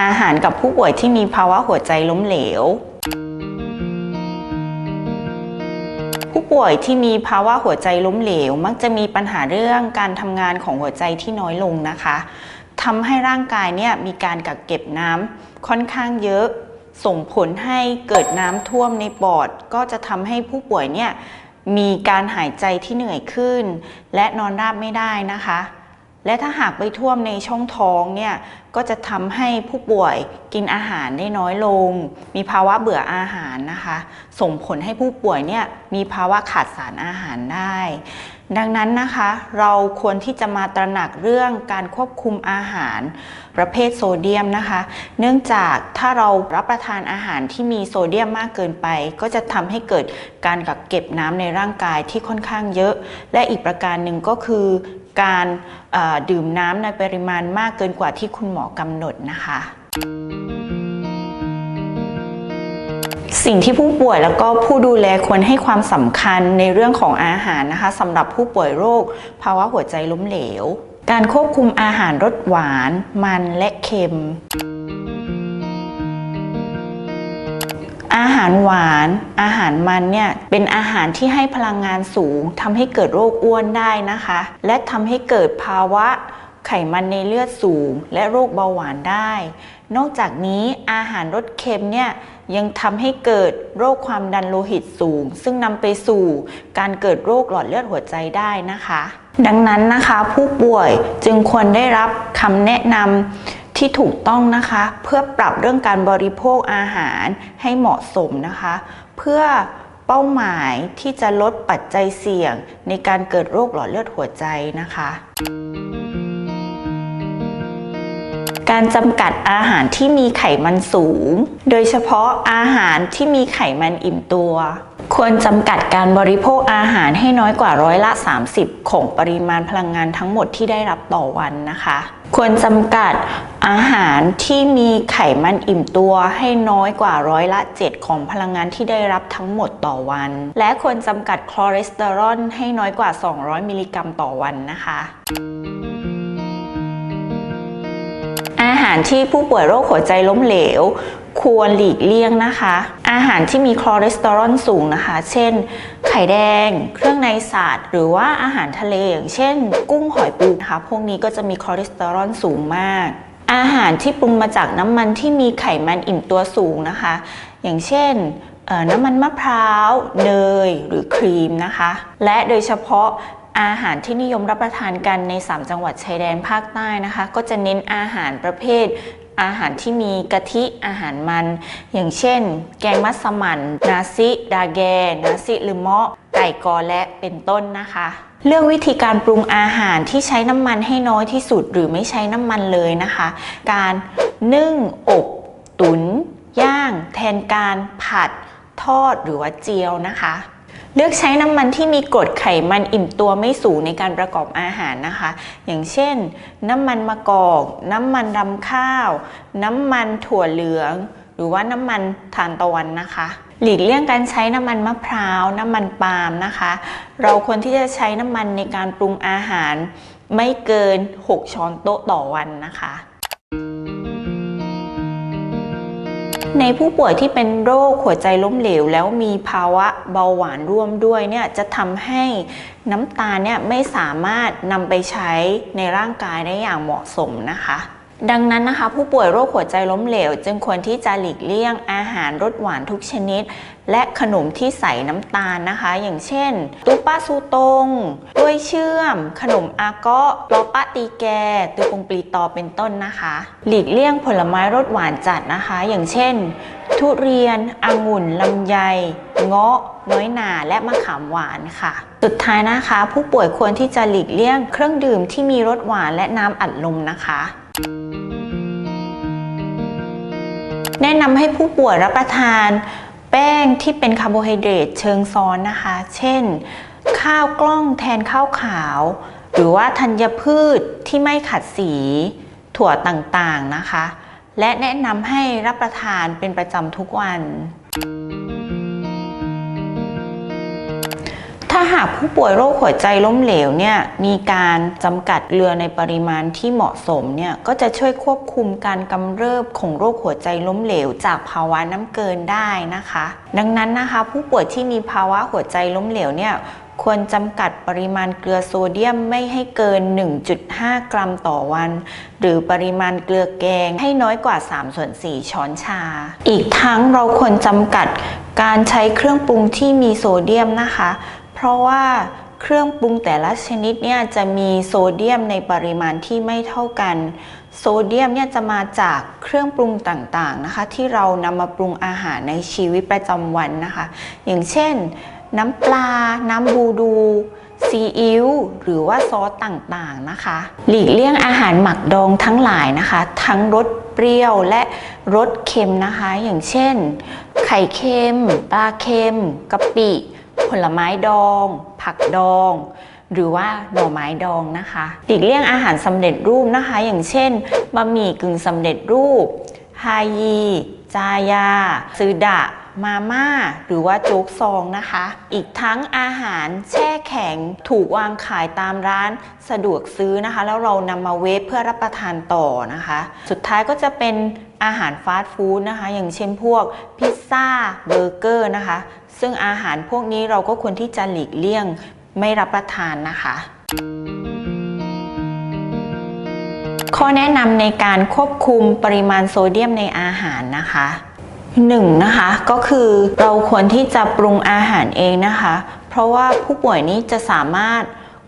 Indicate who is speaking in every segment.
Speaker 1: อาหารกับผู้ป่วยที่มีภาวะหัวใจล้มเหลว ผู้ป่วยที่มีภาวะหัวใจล้มเหลว มักจะมีปัญหาเรื่องการทำงานของหัวใจที่น้อยลงนะคะทำให้ร่างกายเนี่ยมีการกักเก็บน้ำค่อนข้างเยอะ ส่งผลให้เกิดน้ำท่วมในปอด ก็จะทำให้ผู้ป่วยเนี่ยมีการหายใจที่เหนื่อยขึ้น และนอนราบไม่ได้นะคะ และถ้าหากไปท่วมในช่องท้องเนี่ยก็จะทำให้ผู้ป่วยกินอาหารได้น้อยลง มีภาวะเบื่ออาหารนะคะ ส่งผลให้ผู้ป่วยเนี่ยมีภาวะขาดสารอาหารได้ ดังนั้นนะคะ เราควรที่จะมาตระหนักเรื่องการควบคุมอาหาร ประเภทโซเดียมนะคะ เนื่องจากถ้าเรารับประทานอาหารที่มีโซเดียมมากเกินไป ก็จะทำให้เกิดการกักเก็บน้ำในร่างกายที่ค่อนข้างเยอะ และอีกประการหนึ่งก็คือ การดื่มน้ำในปริมาณมากเกินกว่าที่คุณหมอกำหนดนะคะ สิ่งที่ผู้ป่วยแล้วก็ผู้ดูแลควรให้ความสำคัญในเรื่องของอาหารนะคะสำหรับผู้ป่วยโรค ภาวะหัวใจล้มเหลว การควบคุมอาหารรสหวาน มันและเค็ม อาหารหวาน อาหารมันเนี่ยเป็นอาหารที่ให้พลังงานสูงทำให้เกิดโรคอ้วนได้นะคะ และทำให้เกิดภาวะไขมันในเลือดสูง และโรคเบาหวานได้ นอกจากนี้อาหารรสเค็มเนี่ยยังทำให้เกิดโรคความดันโลหิตสูง ซึ่งนำไปสู่การเกิดโรคหลอดเลือดหัวใจได้นะคะ ดังนั้นนะคะ ผู้ป่วยจึงควรได้รับคำแนะนำ ที่ถูกต้องนะคะ เพื่อปรับเรื่องการบริโภคอาหารให้เหมาะสมนะคะ เพื่อเป้าหมายที่จะลดปัจจัยเสี่ยงในการเกิดโรคหลอดเลือดหัวใจนะคะ การจำกัดอาหารที่มีไขมันสูง โดยเฉพาะอาหารที่มีไขมันอิ่มตัว ควรจำกัดการบริโภคอาหารให้น้อยกว่าร้อยละ 30 ของปริมาณพลังงานทั้งหมดที่ได้รับต่อวันนะคะ ควรจำกัดอาหารที่มีไขมันอิ่มตัวให้น้อยกว่าร้อยละ 7 ของพลังงานที่ได้รับทั้งหมดต่อวัน และควรจำกัดคอเลสเตอรอลให้น้อยกว่า 200 มิลลิกรัมต่อวันนะคะ อาหารที่ผู้ป่วยโรคหัวใจล้มเหลว ควรหลีกเลี่ยงนะคะ อาหารที่มีคอเลสเตอรอลสูงนะคะ เช่น ไข่แดง เครื่องในสัตว์หรือว่าอาหารทะเลอย่างเช่น กุ้งหอยปูนะคะพวกนี้ก็จะมีคอเลสเตอรอลสูงมาก อาหารที่ปรุงมาจากน้ำมันที่มีไขมันอิ่มตัวสูงนะคะ อย่างเช่นน้ำมันมะพร้าว เนย หรือครีมนะคะ และโดยเฉพาะอาหารที่นิยมรับประทานกันใน 3 จังหวัดชายแดนภาคใต้นะคะ ก็จะเน้นอาหารประเภท อาหารที่มีกะทิอาหารมัน อย่างเช่น แกงมัสมั่นนาซิดาแกนาซิลือเมาะไก่กอและเป็นต้นนะคะ เรื่องวิธีการปรุงอาหารที่ใช้น้ำมันให้น้อยที่สุดหรือไม่ใช้น้ำมันเลยนะคะ การนึ่งอบตุนย่าง แทนการผัดทอดหรือว่าเจียวนะคะ เลือกใช้น้ำมันที่มีกรดไขมันอิ่มตัวไม่สูงในการประกอบอาหารนะคะ อย่างเช่น น้ำมันมะกอก น้ำมันรำข้าว น้ำมันถั่วเหลือง หรือว่าน้ำมันทานตะวันนะคะ หลีกเลี่ยงการใช้น้ำมันมะพร้าว น้ำมันปาล์มนะคะ เราควรที่จะใช้น้ำมันในการปรุงอาหารไม่เกิน 6 ช้อนโต๊ะต่อวันนะคะ ในผู้ป่วยที่เป็นโรคหัวใจล้มเหลว แล้วมีภาวะเบาหวานร่วมด้วยเนี่ยจะทำให้น้ำตาลเนี่ยไม่สามารถนำไปใช้ในร่างกายได้อย่างเหมาะสมนะคะ ดังนั้นนะคะผู้ป่วยโรคหัวใจล้มเหลว จึงควรที่จะหลีกเลี่ยงอาหารรสหวานทุกชนิด และขนมที่ใส่น้ำตาลนะคะ อย่างเช่น ตุปาซูตงกล้วยเชื่อม ขนมอาเกาะลอปะตีแกตุปงปลีตอเป็นต้นนะคะ หลีกเลี่ยงผลไม้รสหวานจัดนะคะ อย่างเช่น ทุเรียนองุ่นลำไยเงาะน้อยหนาและมะขามหวานค่ะ สุดท้ายนะคะ ผู้ป่วยควรที่จะหลีกเลี่ยงเครื่องดื่มที่มีรสหวานและน้ำอัดลมนะคะ แนะนำให้ผู้ป่วยรับประทาน แป้งที่เป็นคาร์โบไฮเดรตเชิงซ้อนนะคะ เช่น ข้าวกล้องแทนข้าวขาว หรือว่าธัญพืชที่ไม่ขัดสี ถั่วต่างๆนะคะ และแนะนำให้รับประทานเป็นประจำทุกวัน หากผู้ป่วยโรคหัวใจล้มเหลวเนี่ยมีการจำกัดเกลือในปริมาณที่เหมาะสมเนี่ยก็จะช่วยควบคุมการกำเริบของโรคหัวใจล้มเหลว จากภาวะน้ำเกินได้นะคะ ดังนั้นนะคะ ผู้ป่วยที่มีภาวะหัวใจล้มเหลวเนี่ยควรจำกัดปริมาณเกลือโซเดียมไม่ให้เกิน 1.5 กรัมต่อวัน หรือปริมาณเกลือแกงให้น้อยกว่า 3 ส่วน 4 ช้อนชา อีกทั้งเราควรจำกัดการใช้เครื่องปรุงที่มีโซเดียมนะคะ เพราะว่าเครื่องปรุงแต่ละชนิดเนี่ยจะมีโซเดียมในปริมาณที่ไม่เท่ากัน โซเดียมเนี่ยจะมาจากเครื่องปรุงต่างๆนะคะ ที่เรานำมาปรุงอาหารในชีวิตประจำวันนะคะ อย่างเช่น น้ำปลา น้ำบูดูซีอิ๊วหรือว่าซอสต่างๆนะคะ หลีกเลี่ยงอาหารหมักดองทั้งหลายนะคะ ทั้งรสเปรี้ยวและรสเค็มนะคะ อย่างเช่น ไข่เค็ม ปลาเค็มกะปิ ผลไม้ดอง ผักดอง หรือว่าหน่อไม้ดองนะคะหลีกเลี่ยงอาหารสำเร็จรูปนะคะ อย่างเช่นบะหมี่กึ่งสำเร็จรูปฮายี จายาซือดะมาม่า หรือว่าโจ๊กซองนะคะ อีกทั้งอาหารแช่แข็งถูกวางขายตามร้านสะดวกซื้อนะคะ แล้วเรานำมาเวฟเพื่อรับประทานต่อนะคะ สุดท้ายก็จะเป็น อาหารฟาสต์ฟู้ดนะคะ อย่างเช่นพวกพิซซ่าเบอร์เกอร์นะคะ ซึ่งอาหารพวกนี้เราก็ควรที่จะหลีกเลี่ยงไม่รับประทานนะคะ ข้อแนะนำในการควบคุมปริมาณโซเดียมในอาหารนะคะหนึ่งนะคะก็คือเราควรที่จะปรุงอาหารเองนะคะ เพราะว่าผู้ป่วยนี้จะสามารถ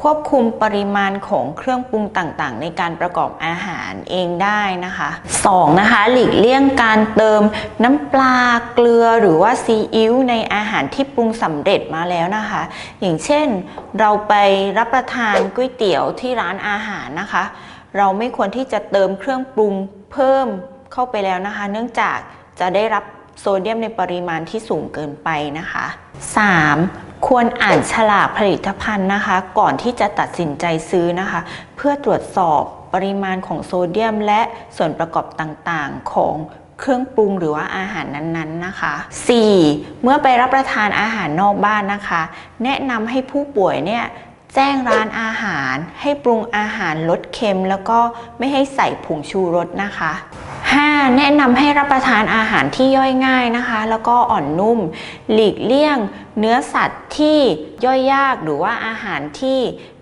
Speaker 1: ควบคุมปริมาณของเครื่องปรุงต่างๆ ในการประกอบอาหารเองได้นะคะสองนะคะหลีกเลี่ยงการเติมน้ำปลาเกลือหรือว่าซีอิ๊วในอาหารที่ปรุงสำเร็จมาแล้วนะคะ อย่างเช่น เราไปรับประทานก๋วยเตี๋ยวที่ร้านอาหารนะคะ เราไม่ควรที่จะเติมเครื่องปรุงเพิ่มเข้าไปแล้วนะคะ เนื่องจากจะได้รับโซเดียมในปริมาณที่สูงเกินไปนะคะ 3. ควรอ่านฉลากผลิตภัณฑ์นะคะ ก่อนที่จะตัดสินใจซื้อนะคะ เพื่อตรวจสอบปริมาณของโซเดียม และส่วนประกอบต่างๆของเครื่องปรุงหรือว่าอาหารนั้นๆนะคะ 4. เมื่อไปรับประทานอาหารนอกบ้านนะคะ แนะนำให้ผู้ป่วยเนี่ยแจ้งร้านอาหารให้ปรุงอาหารลดเค็ม แล้วก็ไม่ให้ใส่ผงชูรสนะคะ 5. แนะนำให้รับประทานอาหารที่ย่อยง่ายนะคะ แล้วก็อ่อนนุ่ม หลีกเลี่ยง เนื้อสัตว์ที่ย่อยยากหรือว่าอาหารที่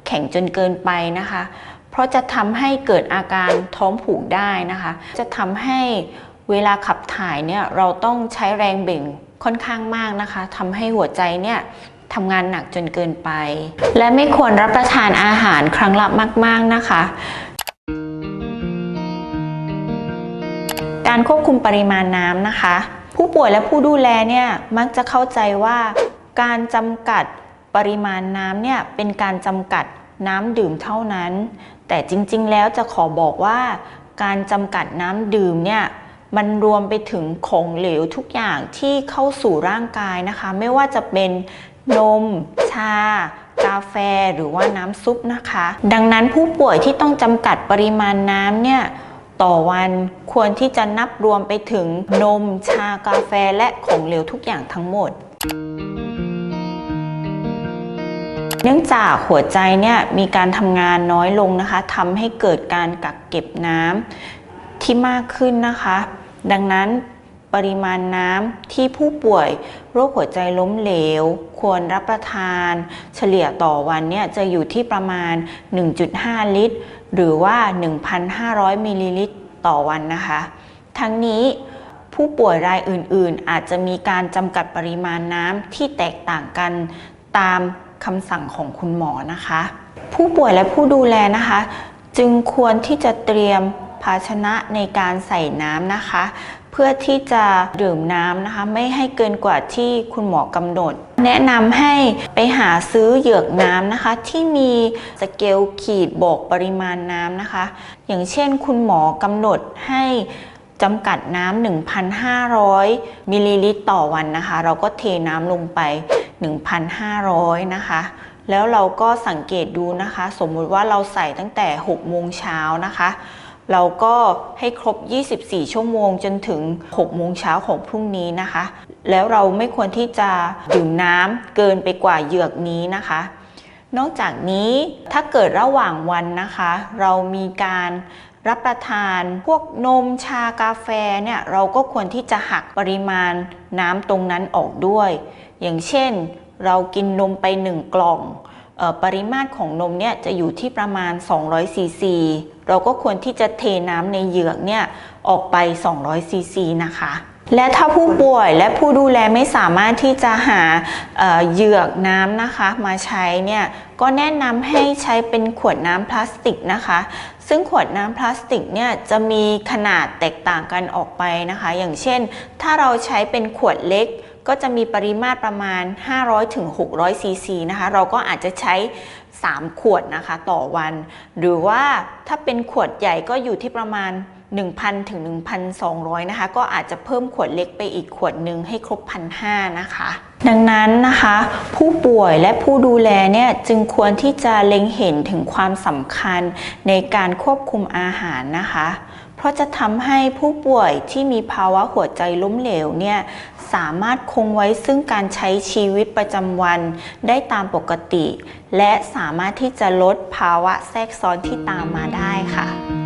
Speaker 1: แข็งจนเกินไปนะคะ เพราะจะทำให้เกิดอาการท้องผูกได้นะคะ จะทำให้เวลาขับถ่ายเนี่ยเราต้องใช้แรงเบ่งค่อนข้างมากนะคะทำให้หัวใจเนี่ยทำงานหนักจนเกินไป และไม่ควรรับประทานอาหารครั้งละมาก ๆนะคะ การควบคุมปริมาณน้ำนะคะ ผู้ป่วยและผู้ดูแลเนี่ยมักจะเข้าใจว่าการจำกัดปริมาณน้ำเนี่ยเป็นการจำกัดน้ำดื่มเท่านั้น แต่จริงๆ แล้วจะขอบอกว่าการจำกัดน้ำดื่มเนี่ยมันรวมไปถึงของเหลวทุกอย่างที่เข้าสู่ร่างกายนะคะ ไม่ว่าจะเป็นนม ชา กาแฟหรือว่าน้ำซุปนะคะ ดังนั้นผู้ป่วยที่ต้องจำกัดปริมาณน้ำเนี่ย ต่อวันควรที่จะนับรวมไปถึงนม ชากาแฟและของเหลวทุกอย่างทั้งหมด เนื่องจากหัวใจเนี่ยมีการทำงานน้อยลงนะคะทำให้เกิดการกักเก็บน้ำที่มากขึ้นนะคะ ดังนั้นปริมาณน้ำที่ผู้ป่วยโรคหัวใจล้มเหลว ควรรับประทาน เฉลี่ยต่อวันเนี่ยจะอยู่ที่ประมาณ 1.5 ลิตร หรือว่า 1,500 มิลลิลิตรต่อวันนะคะ ทั้งนี้ผู้ป่วยรายอื่น ๆ อาจจะมีการจำกัดปริมาณน้ำที่แตกต่างกันตามคำสั่งของคุณหมอนะคะ ผู้ป่วยและผู้ดูแลนะคะ จึงควรที่จะเตรียม ภาชนะในการใส่น้ำนะคะ เพื่อที่จะดื่มน้ำนะคะ ไม่ให้เกินกว่าที่คุณหมอกำหนด แนะนำให้ไปหาซื้อเหยือกน้ำนะคะ ที่มีสเกลขีดบอกปริมาณน้ำนะคะ อย่างเช่นคุณหมอกำหนดให้จำกัดน้ำ 1,500 มิลลิลิตรต่อวันนะคะ เราก็เทน้ำลงไป 1,500 นะคะ แล้วเราก็สังเกตดูนะคะ สมมุติว่าเราใส่ตั้งแต่ 6 โมงเช้านะคะ เราก็ให้ครบ 24 ชั่วโมงจนถึง 6 โมงเช้าของพรุ่งนี้นะคะ แล้วเราไม่ควรที่จะดื่มน้ำเกินไปกว่าเหยือกนี้นะคะ นอกจากนี้ถ้าเกิดระหว่างวันนะคะ เรามีการรับประทานพวกนมชากาแฟเนี่ยเราก็ควรที่จะหักปริมาณน้ำตรงนั้นออกด้วย อย่างเช่น เรากินนมไป1กล่อง ปริมาตรของนมเนี่ยจะอยู่ที่ประมาณ 200ซีซีเราก็ควรที่จะเทน้ำในเหยือกเนี่ยออกไป 200ซีซีนะคะและถ้าผู้ป่วยและผู้ดูแลไม่สามารถที่จะหาเอ่อเหยือกน้ำนะคะ มาใช้เนี่ยก็แนะนำให้ใช้เป็นขวดน้ำพลาสติกนะคะ ซึ่งขวดน้ำพลาสติกเนี่ยจะมีขนาดแตกต่างกันออกไปนะคะ อย่างเช่น ถ้าเราใช้เป็นขวดเล็ก ก็จะมีปริมาตรประมาณ 500ถึง600ซีซีนะคะ เราก็อาจจะใช้ 3 ขวดนะคะต่อวัน หรือว่าถ้าเป็นขวดใหญ่ก็อยู่ที่ประมาณ 1,000ถึง1,200 นะคะ ก็อาจจะเพิ่มขวดเล็กไปอีกขวดหนึ่งให้ครบ 1,500 นะคะ ดังนั้นนะคะ ผู้ป่วยและผู้ดูแลเนี่ยจึงควรที่จะเล็งเห็นถึงความสำคัญในการควบคุมอาหารนะคะ เพราะจะทำให้ผู้ป่วยที่มีภาวะหัวใจล้มเหลวเนี่ยสามารถคงไว้ซึ่งการใช้ชีวิตประจำวันได้ตามปกติ และสามารถที่จะลดภาวะแทรกซ้อนที่ตามมาได้ค่ะ